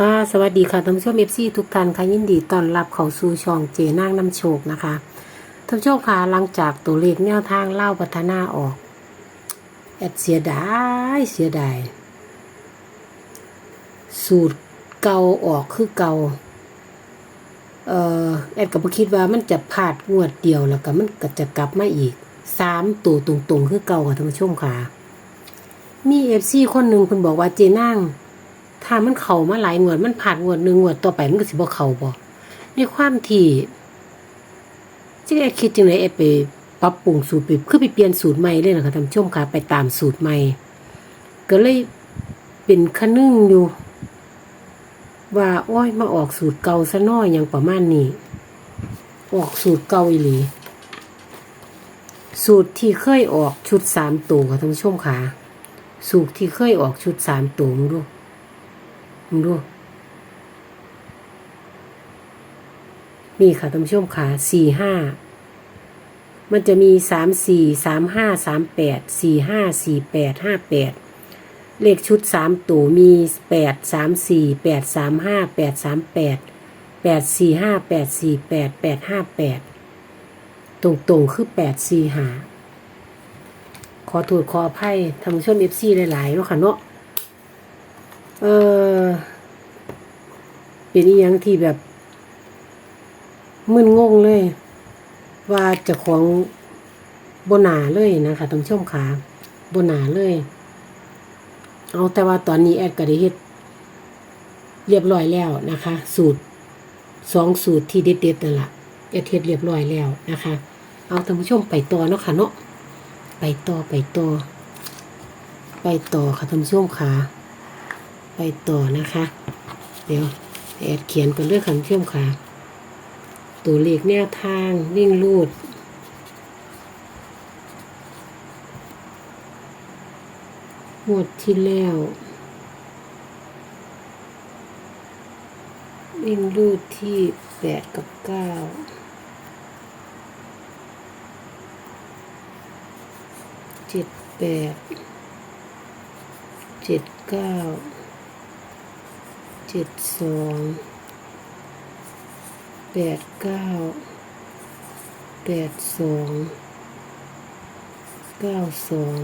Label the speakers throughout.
Speaker 1: ค่ะสวัสดีค่ะท่านผู้ชมเอฟซีทุกท่านค่ะยินดีต้อนรับเข้าสู่ช่องเจนางน้ำโชคนะคะท่านผู้ชมค่ะหลังจากตัวเลขแนวทางเล่าพัฒนาออกแอดเสียดายเสียดายสูตรเก่าออกคือเก่าเอ่อแอดก็บ่คิดว่ามันจะพลาดงวดเดียวแล้วก็มันก็จะกลับมาอีกสามตัวตรงๆคือเก่าค่ะท่านผู้ชมค่ะมีเอฟซีคนหนึ่งคุณบอกว่าเจนาง ถ้ามันเข้ามาหลายงวดมันผ่านงวดหนึ่งงวดต่อไปมันก็สิบ่เข้าบ่ในความที่จิเอ็ดคิดจังไดเอ็ดไปปรับปรุงสูตรไปคือไปเปลี่ยนสูตรใหม่เลยนะคะท่านผู้ชมค่ะไปตามสูตรใหม่ ก็เลยเป็นคะนึงอยู่ ว่าโอ้ยมาออกสูตรเก่าซะน้อยอย่างประมาณนี้ ออกสูตรเก่าอีหลี สูตรที่เคยออกชุดสามตัวค่ะท่านผู้ชมค่ะสูตรที่เคยออกชุดสามตัวมึงดู มึงดู นี่ค่ะท่านผู้ชมค่ะสี่ห้ามันจะมีสามสี่สามห้าสามแปดสี่ห้าสี่แปดห้าแปดเลขชุดสามตัวมีแปดสามสี่แปดสามห้าแปดสามแปดแปดสี่ห้าแปดสี่แปดแปดห้าแปดตรงๆคือแปดสี่ห้าขอโทษขออภัยท่านผู้ชมเอฟซีหลายๆเนาะค่ะเนาะ เออเป็นอีหยังที่แบบ มึนงงเลย ว่าจะของบหนาเลยนะคะท่านผู้ชมขาบหนาเลย เอาแต่ว่าตอนนี้แอดก็ได้เฮ็ดเรียบร้อยแล้วนะคะ สูตรสองสูตรที่เด็ดๆนั่นแหละแอดเฮ็ดเรียบร้อยแล้วนะคะ เอาท่านผู้ชมไปต่อเนาะค่ะเนาะไปต่อไปต่อไปต่อค่ะท่านผู้ชมขา ไปต่อนะคะ เดี๋ยวแอดเขียนกันเรื่องขันเชื่อมค่ะตัวเลขแนวทางวิ่งรูดงวดที่แล้ว วิ่งรูดที่แปดกับเก้าเจ็ดแปดเจ็ดเก้า เจ็ดสองแปดเก้าแปดสองเก้าสอง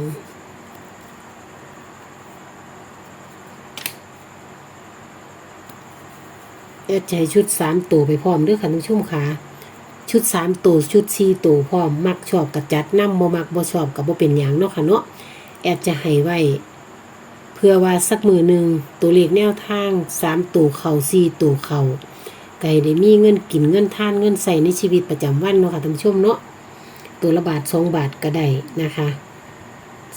Speaker 1: เอ็ดจให้ชุดสามตัวไปพร้อมเด้วยค่ะท่านผู้ชมค่ะชุดสามตัวชุดสี่ตัวพร้อม มักชอบกับจัดน้ำบ่มักบ่ชอบกับบ่เป็นอย่างเนาะค่ะเนาะแอดจะให้ไว้ พื่อว่าสักมือหนึ่งตัวเลขแนวทางสามตัวเข่าสี่ตัวเข่าไก่ได้มีเงินกินเงินท่านเงินใส่ในชีวิตประจำวันเนาะค่ะท่านผู้ชมเนาะตัวละบาทสองบาทก็ได้นะคะ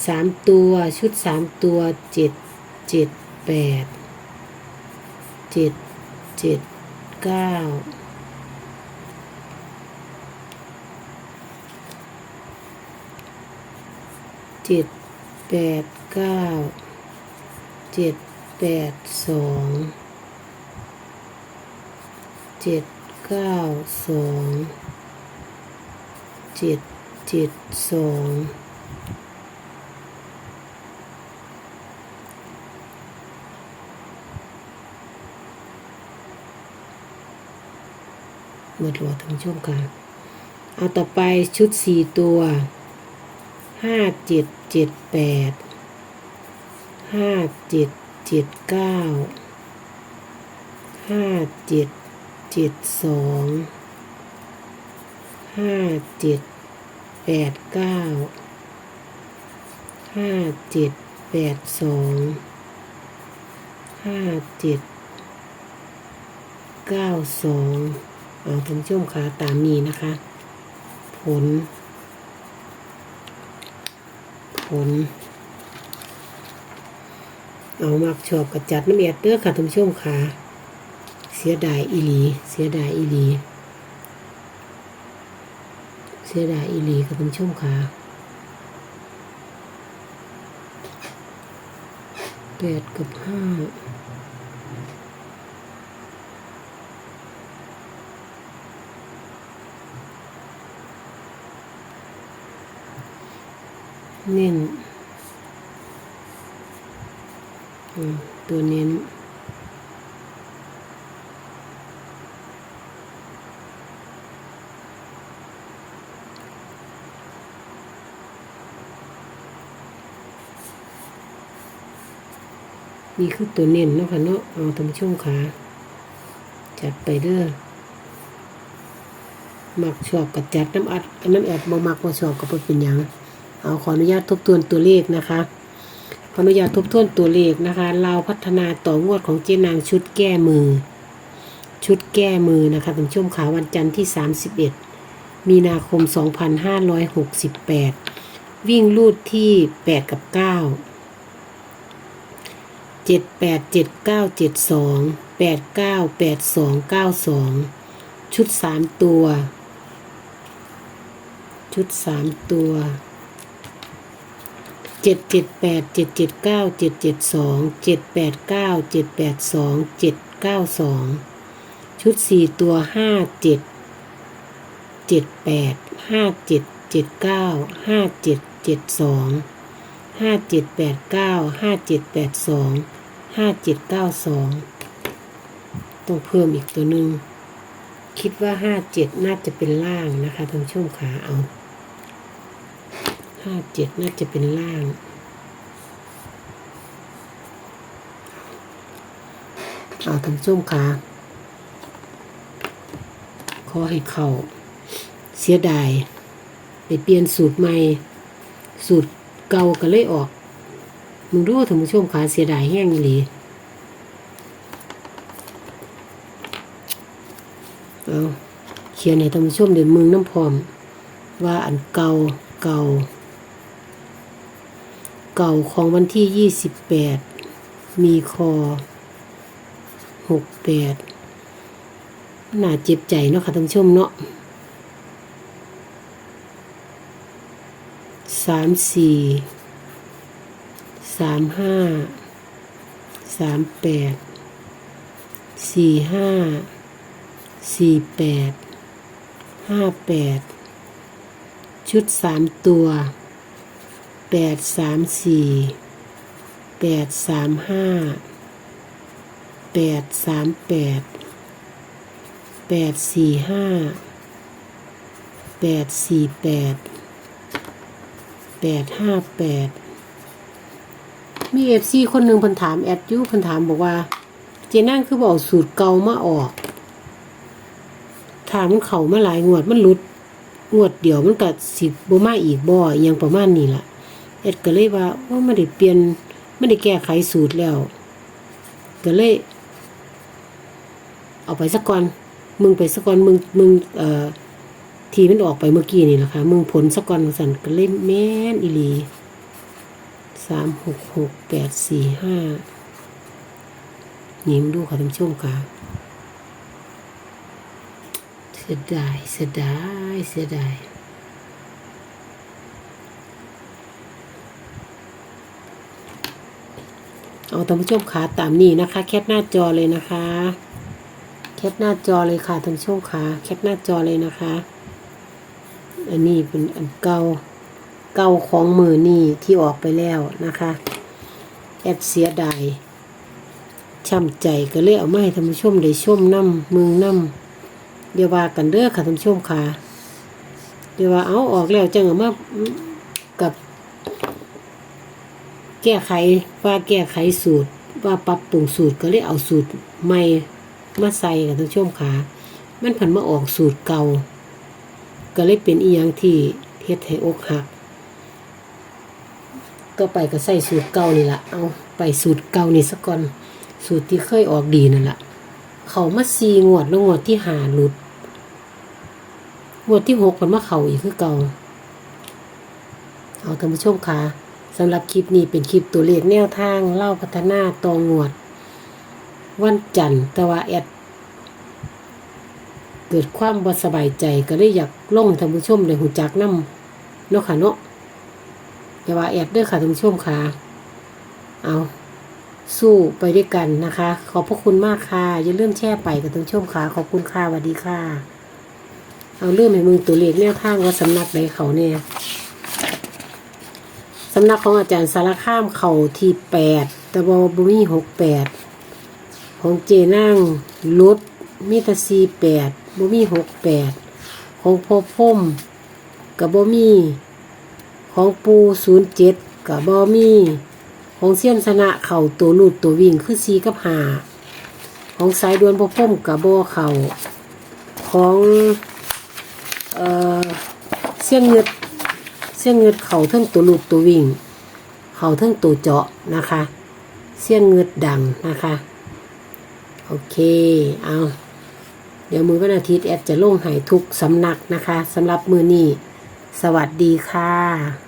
Speaker 1: สามตัวชุดสามตัวเจ็ดเจ็ดแปดเจ็ดเจ็ดเก้าเจ็ดแปดเก้า เจ็ดแปดสองเจ็ดเก้าสองเจ็ดเจ็ดสองหมดหัวทั้งช่วงกลางเอาต่อไปชุดสี่ตัวห้าเจ็ดเจ็ดแปด ห้าเจ็ดเจ็ดเก้าห้าเจ็ดเจ็ดสองห้าเจ็ดแปดเก้าห้าเจ็ดแปดสองห้าเจ็ดเก้าสองเอาท่านผู้ชมคะตามนี้นะคะ ผล ผล เอามักชอบกระจัดน้ำเอียดเด้อค่ะท่านผู้ชมค่ะเสียดายอีหลี เสียดายอีหลี เสียดายอีหลีค่ะท่านผู้ชมค่ะแปดกับห้าเน้น ตัวเน้น นี่คือตัวเน้นเนาะค่ะเนาะเอาทำช่วงขาจัดไปเด้อหมักชอบกับจัดน้ำอัดน้ำแอดบ่มักบ่ชอบกับเป็นอย่างเอาขออนุญาตทบทวนตัวเลขนะคะ ขออนุญาตทบทวนตัวเลขนะคะเราพัฒนาต่องวดของเจนางชุดแก้มือ ชุดแก้มือนะคะท่านผู้ชมขาวันจันทร์ที่ 31 มีนาคม 2568 วิ่งลูดที่ 8 กับ9เจ็ดแปดเจ็ดเก้าเจ็ดสองแปดเก้าแปดสองเก้าสองชุดสามตัว ชุดสามตัว เจ็ดเจ็ดแปดเจ็ดเจ็ดเก้าเจ็ดเจ็ดสองเจ็ดแปดเก้าเจ็ดแปดสองเจ็ดเก้าสองชุดสี่ตัวห้าเจ็ดเจ็ดแปดห้าเจ็ดเจ็ดเก้าห้าเจ็ดเจ็ดสองห้าเจ็ดแปดเก้าห้าเจ็ดแปดสองห้าเจ็ดเก้าสองต้องเพิ่มอีกตัวหนึ่งคิดว่าห้าเจ็ดน่าจะเป็นล่างนะคะท่านผู้ชมขาเอา ห้าเจ็ดน่าจะเป็นล่างเอาท่านผู้มขาขอให้เขาเสียดายไปเปลี่ยนสูตรใหม่ สูตรเก่าก็เลยออก มึงรู้ท่านผู้ชมขาเสียดายแห้งอีหลีเอาเขียนให้ท่านผู้ชมเดี๋ยวมึงน้ำพร้อม ว่าอันเก่าเก่า เก่าของวันที่ยี่สิบแปดมีคอหกแปดน่าเจ็บใจเนาะค่ะท่านชมเนาะสามสี่สามห้าสามแปดสี่ห้าสี่แปดห้าแปดชุดสามตัว แปดสามสี่แปดสามห้าแปดสามแปดแปดสี่ห้าแปดสี่แปดแปดห้าแปดมีเอฟซีคนหนึ่งเพิ่นถามแอดอยูเพิ่นถามบอกว่า เจนั่งคือบอกสูตรเก่ามาออก ถามเขามาหลายงวดมันหลุดงวดเดียวมันก็สิบ่มาอีกบ่อยังประมาณนี้ล่ะ แอดก็เลยว่าว่าไม่ได้เปลี่ยนไม่ได้แก้ไขสูตรแล้ว ก็เลย เอาไปสักก่อน มึงไปสักก่อนมึงมึงเอ่อทีมันออกไปเมื่อกี้นี่แหละค่ะมึงผลสักอนสันก็เล่นแม่นอีหลีสามหกหกแปดสี่ห้านี่มงดูค่ะท่านผู้ชมค่ะเสียดายเสียดายเสียดาย เอาท่านผู้ชมค่ะตามนี้นะคะ แคปหน้าจอเลยนะคะ แคปหน้าจอเลยค่ะท่านผู้ชมค่ะแคปหน้าจอเลยนะคะ อันนี้เป็นอันเก่าเก่าของมือนี่ที่ออกไปแล้วนะคะแอดเสียดายช่ำใจก็เลยเอามาให้ท่านผู้ชมได้ชมน้ำมึงน้ำเดี๋ยวว่ากันเด้อค่ะท่านผู้ชมค่ะเดี๋ยวว่าเอาออกแล้วจังเอามากับ แก้ไขว่าแก้ไขสูตร ว่าปรับปรุงสูตรก็เลยเอาสูตรใหม่มาใส่กับท่านชมค่ะมันผันมาออกสูตรเก่า ก็เลยเป็นอีหยังที่เฮ็ดให้อกหัก ก็ไปก็ใส่สูตรเก่านี่ละเอาไปสูตรเก่านี่สักก่อนสูตรที่เคยออกดีนั่นละเขามาซีงวดแล้วงวดที่หาหลุดงวดที่หกมันมาเข่าอีกคือเก่าเอาท่านผู้ชมค่ะ สำหรับคลิปนี้เป็นคลิปตัวเลขแนวทางเล่าพัฒนาตองวด วันจันทร์แต่ว่าแอดเกิดความบ่สบายใจก็เลยอยากลงท่านผู้ชมได้หูจักน้ำเนาะค่ะเนาะอย่าว่าแอบเด้อค่ะท่านผู้ชมค่ะ เอาสู้ไปด้วยกันนะคะ ขอบพระคุณมากค่ะอย่าลืมแช่ไปกับท่านผู้ชมค่ะ ขอบคุณค่ะสวัสดีค่ะ เอาเรื่องให้มึงตัวเลขแนวทางว่าสำนักใดเขาเนี่ย สำนักของอาจารย์สารข้ามเข่าที่แปดต่บบุมีหกแปดของเจนั่งลดมีแตซีแปดบ่มีหกแปดของพ่อพ่มกับบ่มี ของปูศูนย์เจ็ดกับบ่มี ของเซียนชนะเข่าตัวลูดตัววิ่งคือซีกับหาของสายดวนพอพ่มกับโบเข่าของเอ่อเสียงเงืด สียงเงือดเข่าเทั้งตัวลูกตัววิ่ง เข่าเทั้งตัวเจาะนะคะเสียงเงือดดังนะคะ โอเคเอาเดี๋ยวมือวันอาทิตย์แอดจะลงหายทุกสำนักนะคะสำหรับมือนี้ สวัสดีค่ะ